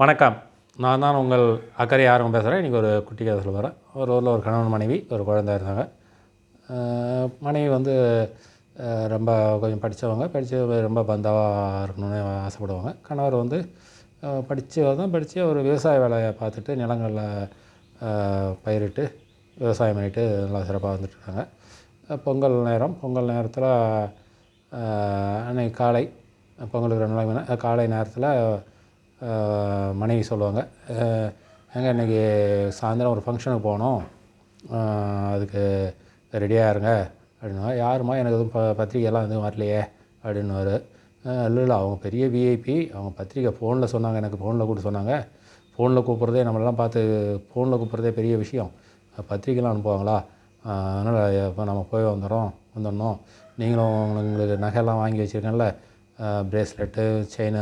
வணக்கம். நான் தான் உங்கள் அக்கறை யாரும் பேசுகிறேன் இன்றைக்கி ஒரு குட்டி கதை சொல்ல வரேன் ஒரு ஊரில் ஒரு கணவன் மனைவி ஒரு குழந்தை இருந்தாங்க. மனைவி வந்து ரொம்ப கொஞ்சம் படித்தவங்க படித்து ரொம்ப பந்தாவாக இருக்கணும்னு ஆசைப்படுவாங்க. கணவர் வந்து படித்து தான் படித்து ஒரு விவசாய வேலையை பார்த்துட்டு நிலங்களில் பயிரிட்டு விவசாயம் பண்ணிட்டு நல்லா சிறப்பாக வந்துட்டுருக்காங்க பொங்கல் நேரம். பொங்கல் நேரத்தில் அன்னைக்கு காலை பொங்கலுக்கு ரெண்டு நாளைக்கு காலை நேரத்தில் மனைவி சொல்லுவாங்க. ஏங்க இன்றைக்கி சாயந்தரம் ஒரு ஃபங்க்ஷனுக்கு போகணும் அதுக்கு ரெடியாக இருங்க அப்படின்னா யாரும்மா எனக்கு எதுவும் ப பத்திரிக்கையெல்லாம் எதுவும் வரலையே அப்படின்னுவார். இல்லை இல்லை அவங்க பெரிய விஐபி அவங்க பத்திரிக்கை ஃபோனில் சொன்னாங்க எனக்கு ஃபோனில் கூட சொன்னாங்க. ஃபோனில் கூப்பிட்றதே நம்மளெல்லாம் பார்த்து ஃபோனில் கூப்பிட்றதே பெரிய விஷயம். பத்திரிக்கைலாம் அனுப்புவாங்களா? அதனால் இப்போ நம்ம போய் வந்துடுறோம் வந்துடணும். நீங்களும் உங்களுக்கு நகையெல்லாம் வாங்கி வச்சுருக்கேன்ல. ப்ரேஸ்லெட்டு செயின்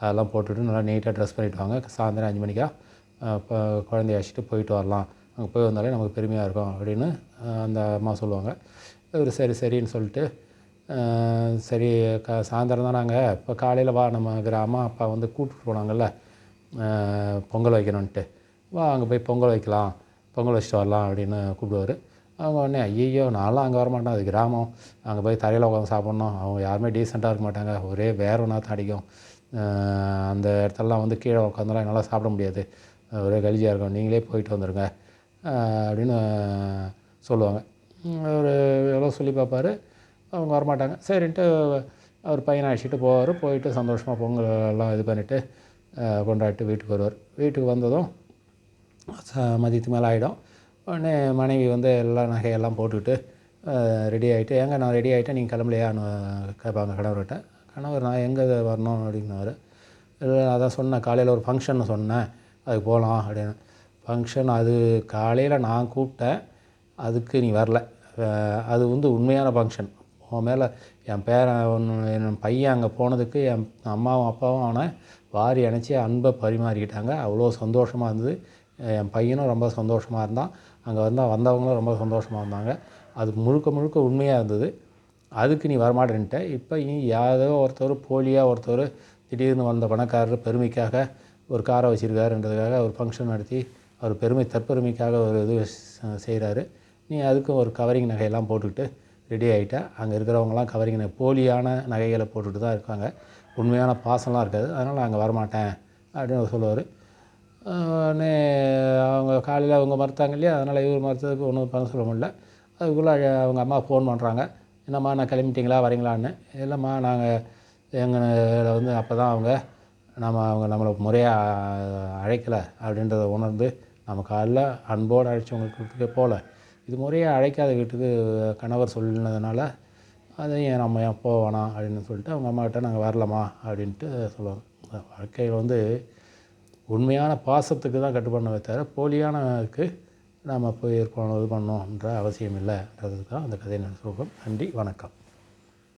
அதெல்லாம் போட்டுட்டு நல்லா நீட்டாக ட்ரெஸ் பண்ணிவிட்டு வாங்க. சாயந்தரம் அஞ்சு மணிக்கா இப்போ குழந்தைய அழைச்சிட்டு போயிட்டு வரலாம். அங்கே போய் வந்தாலே நமக்கு பெருமையாக இருக்கும் அப்படின்னு அந்த அம்மா சொல்லுவாங்க. இவர் சரி சரின்னு சொல்லிட்டு சரி க சாயந்தரம் தான் நாங்கள் இப்போ காலையில் வா நம்ம கிராமம் அம்மா அப்பா வந்து கூப்பிட்டு போனாங்கல்ல பொங்கல் வைக்கணுன்ட்டு வா அங்கே போய் பொங்கல் வைக்கலாம் பொங்கல் வச்சுட்டு வரலாம் அப்படின்னு கூப்பிடுவார். அவங்க உடனே ஐயோ நான்லாம் அங்கே வரமாட்டேன் அது கிராமம். அங்கே போய் தரையில் உட்காந்து சாப்பிட்ணும். அவங்க யாருமே டீசெண்டாக இருக்க மாட்டாங்க. ஒரே வேறு ஒன்றா அடிக்கும். அந்த இடத்துலலாம் வந்து கீழே உட்காந்துலாம் என்னால் சாப்பிட முடியாது. ஒரே கலிஜியாக இருக்கும். நீங்களே போயிட்டு வந்துடுங்க அப்படின்னு சொல்லுவாங்க. அவர் எவ்வளோ சொல்லி பார்ப்பார். அவங்க வரமாட்டாங்க. சரின்ட்டு அவர் பையனை அழைச்சிட்டு போவார். போயிட்டு சந்தோஷமாக பொங்கல் எல்லாம் இது பண்ணிவிட்டு கொண்டாடிட்டு வீட்டுக்கு வருவார். வீட்டுக்கு வந்ததும் ச- மதியத்துக்கு மேலே ஆகிடும் உடனே மனைவி வந்து எல்லா நகையெல்லாம் போட்டுக்கிட்டு ரெடி ஆகிட்டு ஏங்க நான் ரெடி ஆகிட்டேன் நீங்கள் கிளம்பலையான்னு கேட்பாங்க கணவர்கிட்ட கணவர் நான் எங்கே வரணும்? அப்படின்னாரு. இல்லை அதான் சொன்னேன் காலையில் ஒரு ஃபங்க்ஷன் சொன்னேன். அதுக்கு போகலாம் அப்படின்னு. ஃபங்க்ஷன் அது காலையில் நான் கூப்பிட்டேன். அதுக்கு நீ வரல. அது வந்து உண்மையான ஃபங்க்ஷன் உன் மேலே என் பேரன் ஒன்று என் பையன் அங்கே போனதுக்கு என் அம்மாவும் அப்பாவும் அவனை வாரி அணைச்சி அன்பை பரிமாறிக்கிட்டாங்க. அவ்வளோ சந்தோஷமாக இருந்தது. என் பையனும் ரொம்ப சந்தோஷமாக இருந்தான். அங்கே வந்தால் வந்தவங்களும் ரொம்ப சந்தோஷமாக இருந்தாங்க. அது முழுக்க முழுக்க உண்மையாக இருந்தது. அதுக்கு நீ வரமாட்டேன்ட்ட இப்போ நீ யாரோ ஒருத்தர் போலியாக ஒருத்தர் திடீர்னு வந்த பணக்காரர் பெருமைக்காக ஒரு காரை வச்சுருக்காருன்றதுக்காக ஒரு ஃபங்க்ஷன் நடத்தி அவர் பெருமை தற்பெருமைக்காக ஒரு இது செய்கிறாரு நீ அதுக்கும் ஒரு கவரிங் நகையெல்லாம் போட்டுக்கிட்டு ரெடி ஆகிட்டா அங்கே இருக்கிறவங்களாம் கவரிங் நகை போலியான நகைகளை போட்டுக்கிட்டு தான் இருக்காங்க. உண்மையான பாசம்லாம் இருக்காது. அதனால் அங்கே வரமாட்டேன் அப்படின்னு சொல்லுவார். உடனே அவங்க காலையில் அவங்க மறுத்தாங்க இல்லையா? அதனால் இவர் மறுத்ததுக்கு ஒன்றும் பண்ண சொல்ல முடியல. அதுக்குள்ளே அவங்க அம்மா ஃபோன் பண்ணுறாங்க என்னம்மா நான் கிளம்பிட்டீங்களா? வரீங்களான்னு. இல்லைம்மா நாங்கள் எங்களை வந்து அப்போ தான் அவங்க நம்ம அவங்க நம்மளை முறையாக அழைக்கலை அப்படின்றத உணர்ந்து நம்ம காலைல அன்போடு அழைச்சவங்களுக்கு வீட்டுக்கு போகல இது முறையாக அழைக்காத வீட்டுக்கு கணவர் சொல்லினதுனால அதையும் நம்ம ஏன் போக அப்படின்னு சொல்லிட்டு அவங்க அம்மாக்கிட்ட நாங்கள் வரலாமா அப்படின்ட்டு சொல்லுவாங்க. வாழ்க்கையில் வந்து உண்மையான பாசத்துக்கு தான் கட்டுப்படணுமே தவிர போலியானக்கு நாம் போய் ஏற்பாடு இது பண்ணணுன்ற அவசியம் இல்லைன்றதுக்கு தான் அந்த கதையை நான் சொல்கிறோம் நன்றி வணக்கம்.